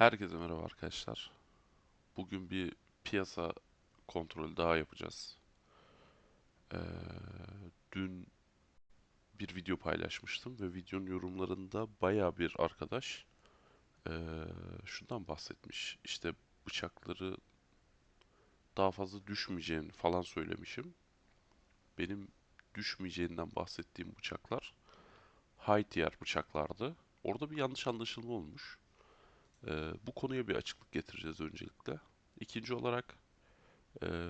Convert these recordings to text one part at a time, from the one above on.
Herkese merhaba arkadaşlar. Bugün bir piyasa kontrolü daha yapacağız. Ee, dün bir video paylaşmıştım ve videonun yorumlarında baya bir arkadaş ee, şundan bahsetmiş. İşte bıçakları daha fazla düşmeyeceğini falan söylemişim. Benim düşmeyeceğinden bahsettiğim bıçaklar high tier bıçaklardı. Orada bir yanlış anlaşılma olmuş. Ee, bu konuya bir açıklık getireceğiz öncelikle. İkinci olarak ee,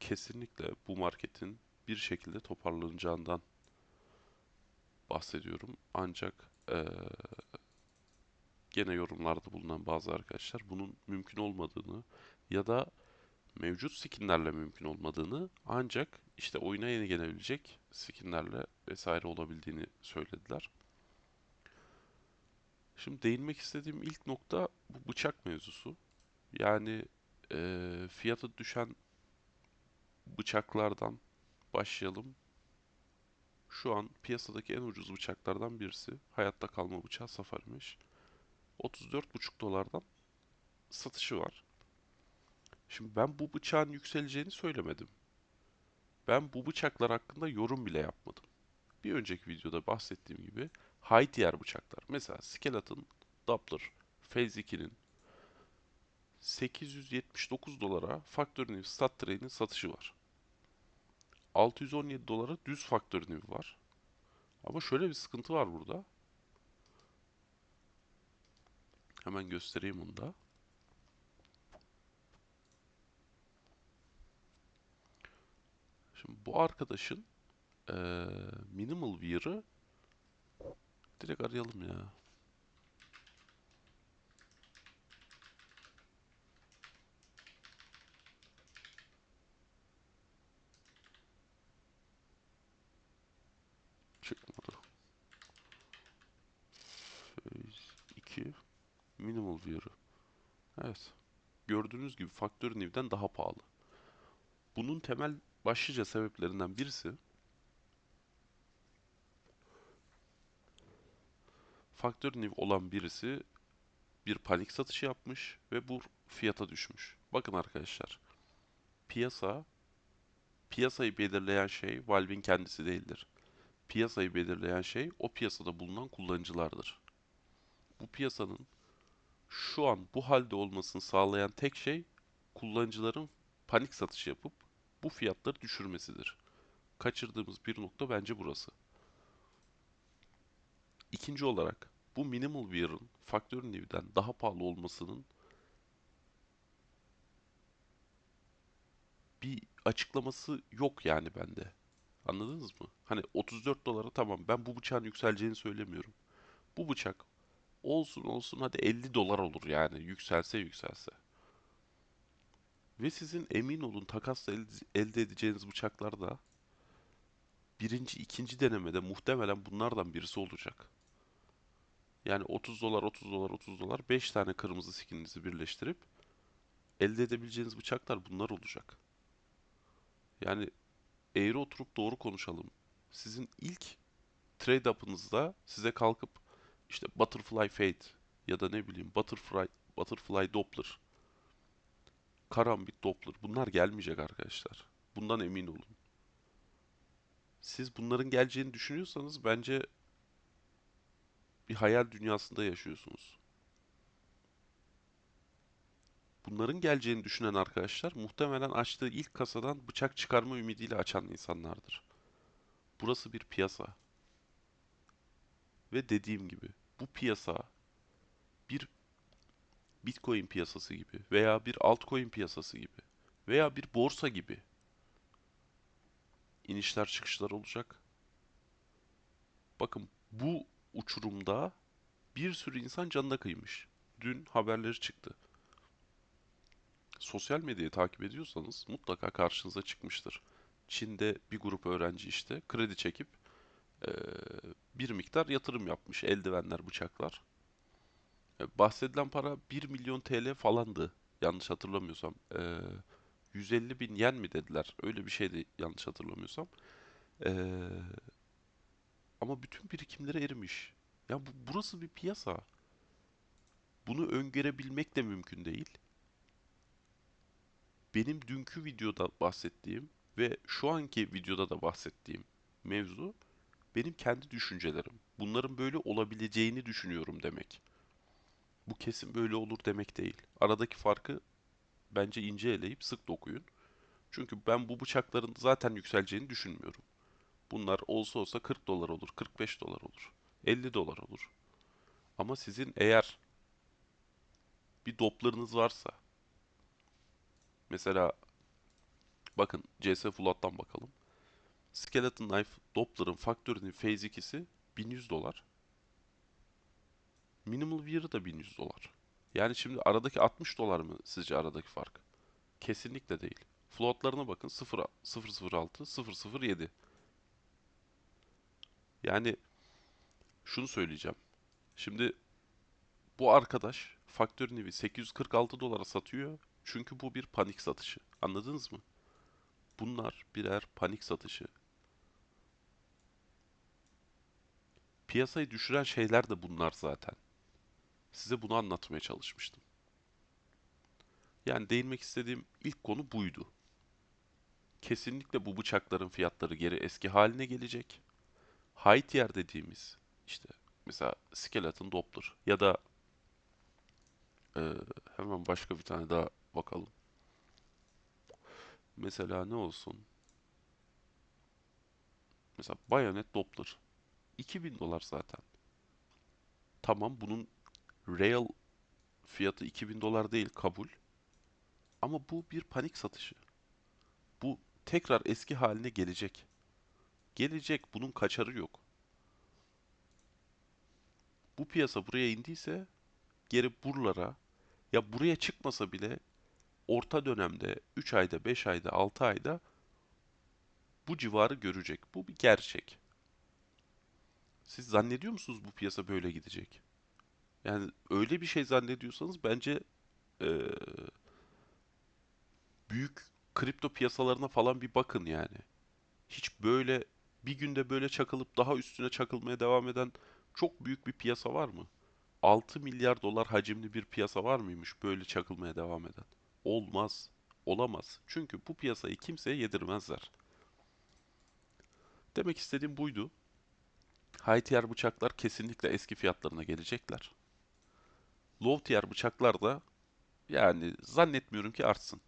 kesinlikle bu marketin bir şekilde toparlanacağından bahsediyorum. Ancak ee, gene yorumlarda bulunan bazı arkadaşlar bunun mümkün olmadığını ya da mevcut skinlerle mümkün olmadığını ancak işte oyuna yeni gelebilecek skinlerle vesaire olabildiğini söylediler. Şimdi değinmek istediğim ilk nokta bu bıçak mevzusu. Yani eee fiyatı düşen bıçaklardan başlayalım. Şu an piyasadaki en ucuz bıçaklardan birisi. Hayatta kalma bıçağı Safari'miş. 34,5 dolardan satışı var. Şimdi ben bu bıçağın yükseleceğini söylemedim. Ben bu bıçaklar hakkında yorum bile yapmadım. Bir önceki videoda bahsettiğim gibi high tier bıçaklar. Mesela Skeleton Doppler Phase 2'nin 879 dolara Factory New Stat Train'in satışı var. 617 dolara düz Factory New var. Ama şöyle bir sıkıntı var burada. Hemen göstereyim onu da. Şimdi bu arkadaşın eee, minimal wear'ı direkt arayalım ya. Çıkmadı. Phase 2 minimal wear'ı. Evet. Gördüğünüz gibi Factory New'den daha pahalı. Bunun temel başlıca sebeplerinden birisi Factory New olan birisi bir panik satışı yapmış ve bu fiyata düşmüş. Bakın arkadaşlar, piyasa piyasayı belirleyen şey Valve'in kendisi değildir. Piyasayı belirleyen şey o piyasada bulunan kullanıcılardır. Bu piyasanın şu an bu halde olmasını sağlayan tek şey kullanıcıların panik satış yapıp bu fiyatları düşürmesidir. Kaçırdığımız bir nokta bence burası. İkinci olarak bu minimal wear'ın Factory New'den daha pahalı olmasının bir açıklaması yok yani bende. Anladınız mı? Hani 34 dolara tamam ben bu bıçağın yükseleceğini söylemiyorum. Bu bıçak olsun olsun hadi 50 dolar olur yani yükselse yükselse. Ve sizin emin olun takasla el- elde edeceğiniz bıçaklar da birinci, ikinci denemede muhtemelen bunlardan birisi olacak. Yani 30 dolar, 30 dolar, 30 dolar 5 tane kırmızı skininizi birleştirip elde edebileceğiniz bıçaklar bunlar olacak. Yani eğri oturup doğru konuşalım. Sizin ilk trade up'ınızda size kalkıp işte Butterfly Fate ya da ne bileyim Butterfly Butterfly Doppler, Karambit Doppler bunlar gelmeyecek arkadaşlar. Bundan emin olun. Siz bunların geleceğini düşünüyorsanız bence bir hayal dünyasında yaşıyorsunuz. Bunların geleceğini düşünen arkadaşlar muhtemelen açtığı ilk kasadan bıçak çıkarma ümidiyle açan insanlardır. Burası bir piyasa. Ve dediğim gibi bu piyasa bir Bitcoin piyasası gibi veya bir altcoin piyasası gibi veya bir borsa gibi inişler çıkışlar olacak. Bakın bu uçurumda bir sürü insan canına kıymış. Dün haberleri çıktı. Sosyal medyayı takip ediyorsanız mutlaka karşınıza çıkmıştır. Çin'de bir grup öğrenci işte kredi çekip eee, bir miktar yatırım yapmış. Eldivenler, bıçaklar. E, bahsedilen para 1 milyon TL falandı. Yanlış hatırlamıyorsam. Eee 150 bin yen mi dediler? Öyle bir şeydi yanlış hatırlamıyorsam. Eee, ama bütün birikimleri erimiş. Ya bu, burası bir piyasa. Bunu öngörebilmek de mümkün değil. Benim dünkü videoda bahsettiğim ve şu anki videoda da bahsettiğim mevzu benim kendi düşüncelerim. Bunların böyle olabileceğini düşünüyorum demek. Bu kesin böyle olur demek değil. Aradaki farkı bence ince eleyip sık dokuyun. Çünkü ben bu bıçakların zaten yükseleceğini düşünmüyorum. Bunlar olsa olsa 40 dolar olur, 45 dolar olur, 50 dolar olur. Ama sizin eğer bir doplarınız varsa, mesela bakın CS Flood'dan bakalım. Skeleton Knife Doppler'ın Factory'nin Phase 2'si 1100 dolar. Minimal Wear'ı da 1100 dolar. Yani şimdi aradaki 60 dolar mı sizce aradaki fark? Kesinlikle değil. Floatlarına bakın 0, 006, 007. Yani şunu söyleyeceğim. Şimdi bu arkadaş Factory New'i 846 dolara satıyor. Çünkü bu bir panik satışı. Anladınız mı? Bunlar birer panik satışı. Piyasayı düşüren şeyler de bunlar zaten. Size bunu anlatmaya çalışmıştım. Yani değinmek istediğim ilk konu buydu. Kesinlikle bu bıçakların fiyatları geri eski haline gelecek. High dediğimiz işte mesela Skeleton Doppler ya da e, hemen başka bir tane daha bakalım. Mesela ne olsun? Mesela Bayonet Doppler. 2000 dolar zaten. Tamam bunun real fiyatı 2000 dolar değil kabul. Ama bu bir panik satışı. Bu tekrar eski haline gelecek. Gelecek. Bunun kaçarı yok. Bu piyasa buraya indiyse geri buralara ya buraya çıkmasa bile orta dönemde 3 ayda, 5 ayda, 6 ayda bu civarı görecek. Bu bir gerçek. Siz zannediyor musunuz bu piyasa böyle gidecek? Yani öyle bir şey zannediyorsanız bence eee, büyük kripto piyasalarına falan bir bakın yani. Hiç böyle bir günde böyle çakılıp daha üstüne çakılmaya devam eden çok büyük bir piyasa var mı? 6 milyar dolar hacimli bir piyasa var mıymış böyle çakılmaya devam eden? Olmaz. Olamaz. Çünkü bu piyasayı kimseye yedirmezler. Demek istediğim buydu. High tier bıçaklar kesinlikle eski fiyatlarına gelecekler. Low tier bıçaklar da yani zannetmiyorum ki artsın.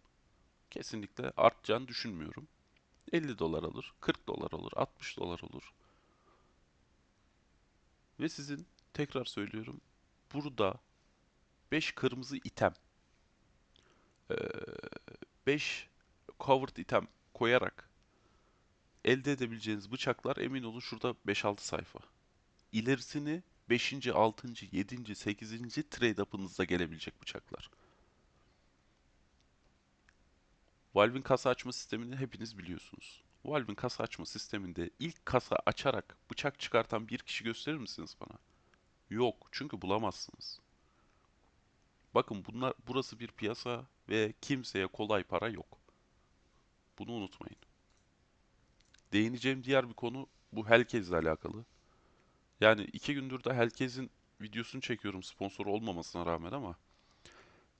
Kesinlikle artacağını düşünmüyorum. 50 dolar olur, 40 dolar olur, 60 dolar olur. Ve sizin tekrar söylüyorum burada 5 kırmızı item, 5 covered item koyarak elde edebileceğiniz bıçaklar emin olun şurada 5-6 sayfa. İlerisini 5. 6. 7. 8. trade up'ınızda gelebilecek bıçaklar. Valve'in kasa açma sistemini hepiniz biliyorsunuz. Valve'in kasa açma sisteminde ilk kasa açarak bıçak çıkartan bir kişi gösterir misiniz bana? Yok, çünkü bulamazsınız. Bakın bunlar burası bir piyasa ve kimseye kolay para yok. Bunu unutmayın. Değineceğim diğer bir konu bu Hellcase'le alakalı. Yani iki gündür de Hellcase'in videosunu çekiyorum sponsor olmamasına rağmen ama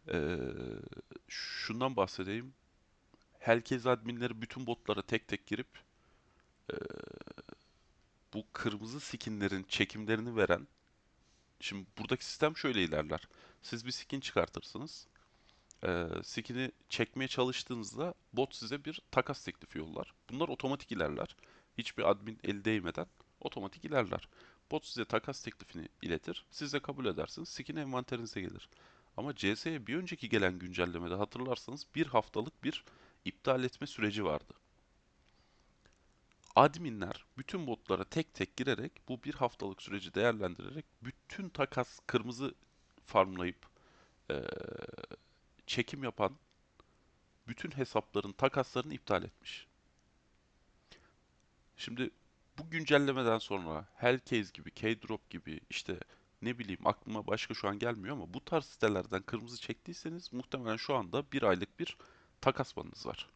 eee, şundan bahsedeyim. Hellcase adminleri bütün botlara tek tek girip eee, bu kırmızı skinlerin çekimlerini veren Şimdi buradaki sistem şöyle ilerler. Siz bir skin çıkartırsınız. Ee, skin'i çekmeye çalıştığınızda bot size bir takas teklifi yollar. Bunlar otomatik ilerler. Hiçbir admin el değmeden otomatik ilerler. Bot size takas teklifini iletir. Siz de kabul edersiniz. Skin envanterinize gelir. Ama CS'ye bir önceki gelen güncellemede hatırlarsanız bir haftalık bir iptal etme süreci vardı. Adminler bütün botlara tek tek girerek bu bir haftalık süreci değerlendirerek bütün takas kırmızı farmlayıp eee, çekim yapan bütün hesapların takaslarını iptal etmiş. Şimdi bu güncellemeden sonra Hellcase gibi, Keydrop gibi işte ne bileyim aklıma başka şu an gelmiyor ama bu tarz sitelerden kırmızı çektiyseniz muhtemelen şu anda bir aylık bir takas var.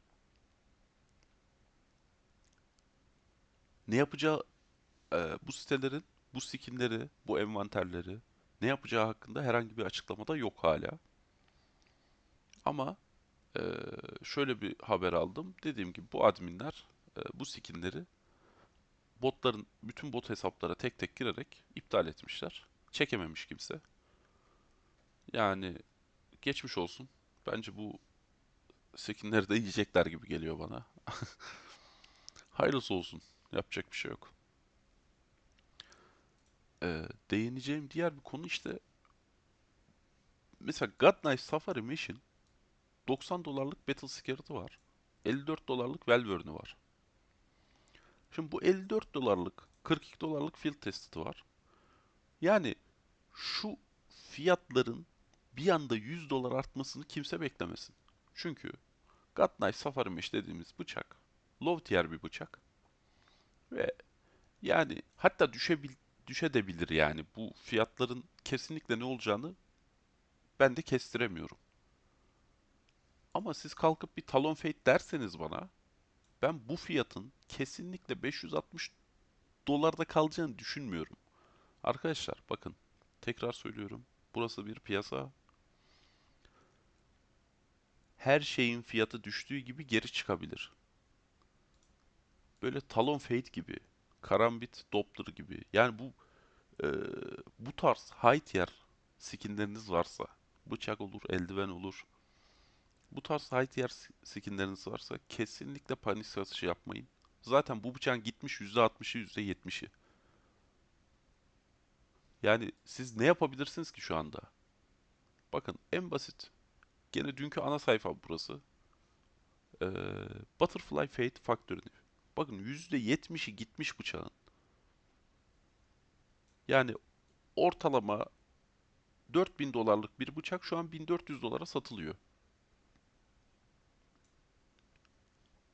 Ne yapacağı e, bu sitelerin bu skinleri, bu envanterleri Ne yapacağı hakkında herhangi bir açıklamada yok hala. Ama e, şöyle bir haber aldım. Dediğim gibi bu adminler e, bu skinleri botların bütün bot hesaplara tek tek girerek iptal etmişler. Çekememiş kimse. Yani geçmiş olsun. Bence bu skinleri de yiyecekler gibi geliyor bana. Hayırlısı olsun. Yapacak bir şey yok. Ee, değineceğim diğer bir konu işte mesela God Knife Safari Mission 90 dolarlık Battle Scarred'ı var. 54 dolarlık Welvern'ü var. Şimdi bu 54 dolarlık 42 dolarlık Field Tested'ı var. Yani şu fiyatların bir anda 100 dolar artmasını kimse beklemesin. Çünkü God Knife Safari Mesh dediğimiz bıçak low tier bir bıçak ve yani hatta düşebil düşebilir yani bu fiyatların kesinlikle ne olacağını ben de kestiremiyorum. Ama siz kalkıp bir Talon Fate derseniz bana ben bu fiyatın kesinlikle 560 dolarda kalacağını düşünmüyorum. Arkadaşlar bakın tekrar söylüyorum. Burası bir piyasa. Her şeyin fiyatı düştüğü gibi geri çıkabilir. Böyle Talon Fate gibi, Karambit Doppler gibi. Yani bu e, bu tarz high tier skinleriniz varsa, bıçak olur, eldiven olur. Bu tarz high tier skinleriniz varsa kesinlikle panik satışı yapmayın. Zaten bu bıçağın gitmiş %60'ı %70'i. Yani siz ne yapabilirsiniz ki şu anda? Bakın en basit. Gene dünkü ana sayfa burası. Ee, Butterfly Fate Factory. Bakın %70'i gitmiş bıçağın. Yani ortalama 4000 dolarlık bir bıçak şu an 1400 dolara satılıyor.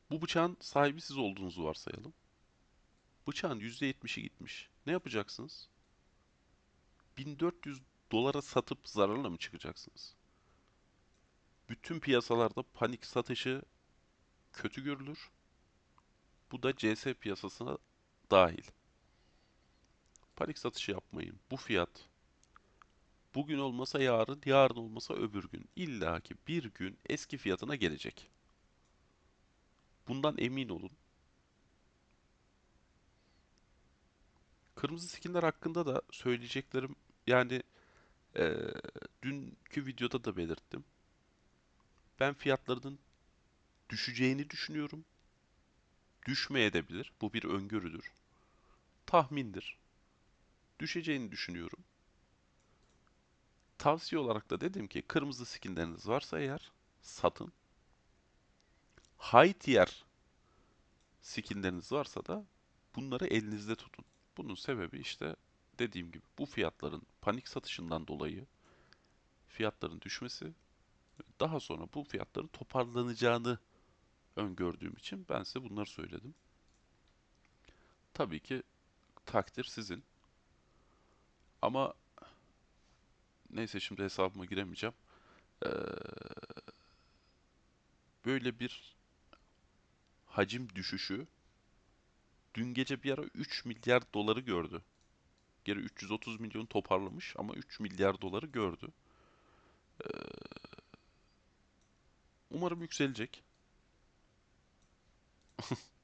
Bu bıçağın sahibi siz olduğunuzu varsayalım. Bıçağın %70'i gitmiş. Ne yapacaksınız? 1400 dolara satıp zararla mı çıkacaksınız? Bütün piyasalarda panik satışı kötü görülür. Bu da CS piyasasına dahil. Panik satışı yapmayın. Bu fiyat bugün olmasa yarın, yarın olmasa öbür gün. İlla ki bir gün eski fiyatına gelecek. Bundan emin olun. Kırmızı skinler hakkında da söyleyeceklerim yani e, dünkü videoda da belirttim. Ben fiyatlarının düşeceğini düşünüyorum. Düşmeyebilir. Bu bir öngörüdür. Tahmindir. Düşeceğini düşünüyorum. Tavsiye olarak da dedim ki kırmızı skinleriniz varsa eğer satın. High tier skinleriniz varsa da bunları elinizde tutun. Bunun sebebi işte dediğim gibi bu fiyatların panik satışından dolayı fiyatların düşmesi daha sonra bu fiyatların toparlanacağını öngördüğüm için ben size bunları söyledim. Tabii ki takdir sizin. Ama neyse şimdi hesabıma giremeyeceğim. Ee, böyle bir hacim düşüşü dün gece bir ara 3 milyar doları gördü. Geri 330 milyon toparlamış ama 3 milyar doları gördü. Ee, umarım yükselecek.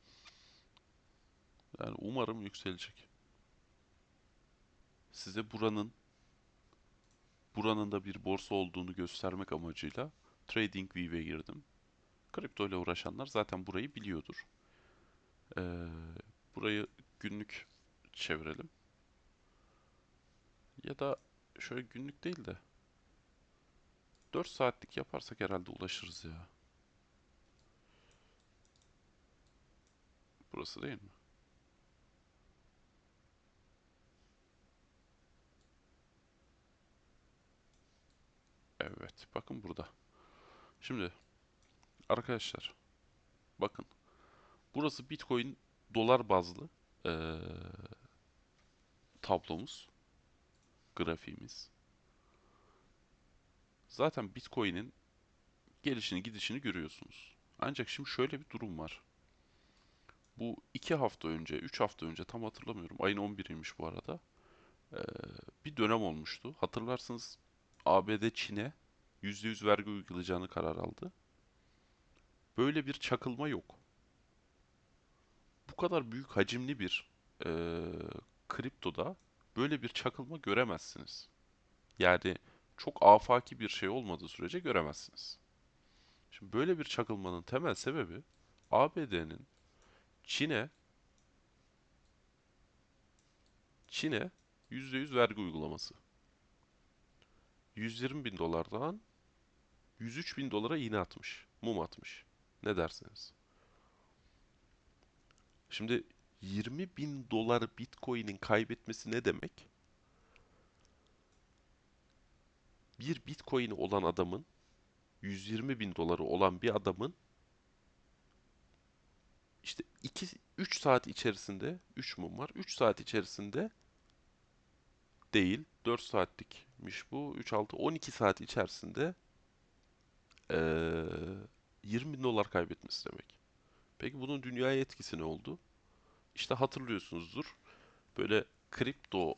Yani umarım yükselecek. Size buranın buranın da bir borsa olduğunu göstermek amacıyla TradingView'e girdim. Kripto ile uğraşanlar zaten burayı biliyordur. Ee, burayı günlük çevirelim. Ya da şöyle günlük değil de 4 saatlik yaparsak herhalde ulaşırız ya. Burası değil mi? Evet, bakın burada. Şimdi arkadaşlar, bakın. Burası Bitcoin dolar bazlı ee, tablomuz, grafiğimiz. Zaten Bitcoin'in gelişini gidişini görüyorsunuz. Ancak şimdi şöyle bir durum var. Bu iki hafta önce, üç hafta önce tam hatırlamıyorum. Ayın 11'iymiş bu arada. Bir dönem olmuştu. Hatırlarsınız ABD Çin'e %100 vergi uygulayacağını karar aldı. Böyle bir çakılma yok. Bu kadar büyük hacimli bir eee, kriptoda böyle bir çakılma göremezsiniz. Yani çok afaki bir şey olmadığı sürece göremezsiniz. Şimdi böyle bir çakılmanın temel sebebi ABD'nin Çin'e Çin'e %100 vergi uygulaması. 120 bin dolardan 103 bin dolara iğne atmış. Mum atmış. Ne dersiniz? Şimdi 20 bin dolar Bitcoin'in kaybetmesi ne demek? Bir Bitcoin'i olan adamın 120 bin doları olan bir adamın işte 2 3 saat içerisinde 3 mum var. 3 saat içerisinde değil 4 saatlikmiş bu. 3 6 12 saat içerisinde eee 20 bin dolar kaybetmesi demek. Peki bunun dünyaya etkisi ne oldu? İşte hatırlıyorsunuzdur. Böyle kripto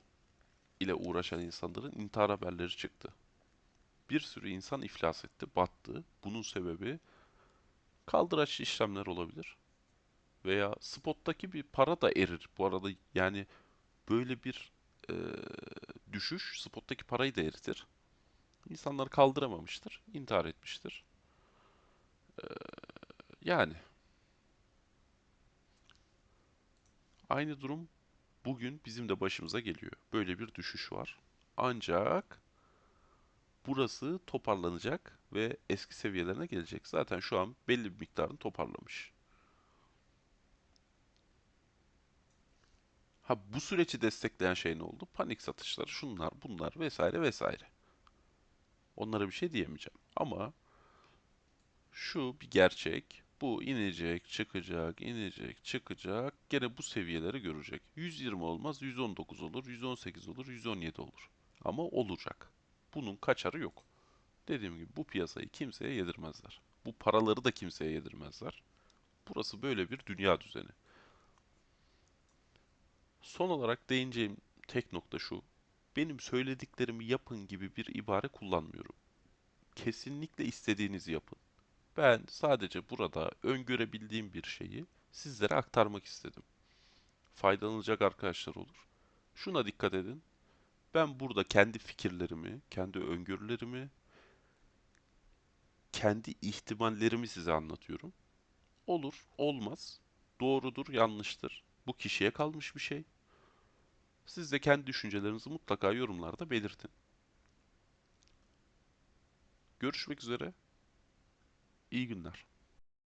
ile uğraşan insanların intihar haberleri çıktı. Bir sürü insan iflas etti, battı. Bunun sebebi kaldıraçlı işlemler olabilir. Veya spottaki bir para da erir. Bu arada yani böyle bir e, düşüş spottaki parayı da eritir. İnsanlar kaldıramamıştır, intihar etmiştir. Yani aynı durum bugün bizim de başımıza geliyor. Böyle bir düşüş var. Ancak burası toparlanacak ve eski seviyelerine gelecek. Zaten şu an belli bir miktarını toparlamış. Ha bu süreci destekleyen şey ne oldu? Panik satışları, şunlar, bunlar vesaire vesaire. Onlara bir şey diyemeyeceğim. Ama şu bir gerçek. Bu inecek, çıkacak, inecek, çıkacak. Gene bu seviyeleri görecek. 120 olmaz, 119 olur, 118 olur, 117 olur. Ama olacak. Bunun kaçarı yok. Dediğim gibi bu piyasayı kimseye yedirmezler. Bu paraları da kimseye yedirmezler. Burası böyle bir dünya düzeni. Son olarak değineceğim tek nokta şu. Benim söylediklerimi yapın gibi bir ibare kullanmıyorum. Kesinlikle istediğinizi yapın. Ben sadece burada öngörebildiğim bir şeyi sizlere aktarmak istedim. Faydalanacak arkadaşlar olur. Şuna dikkat edin. Ben burada kendi fikirlerimi, kendi öngörülerimi, kendi ihtimallerimi size anlatıyorum. Olur, olmaz, doğrudur, yanlıştır. Bu kişiye kalmış bir şey. Siz de kendi düşüncelerinizi mutlaka yorumlarda belirtin. Görüşmek üzere. İyi günler.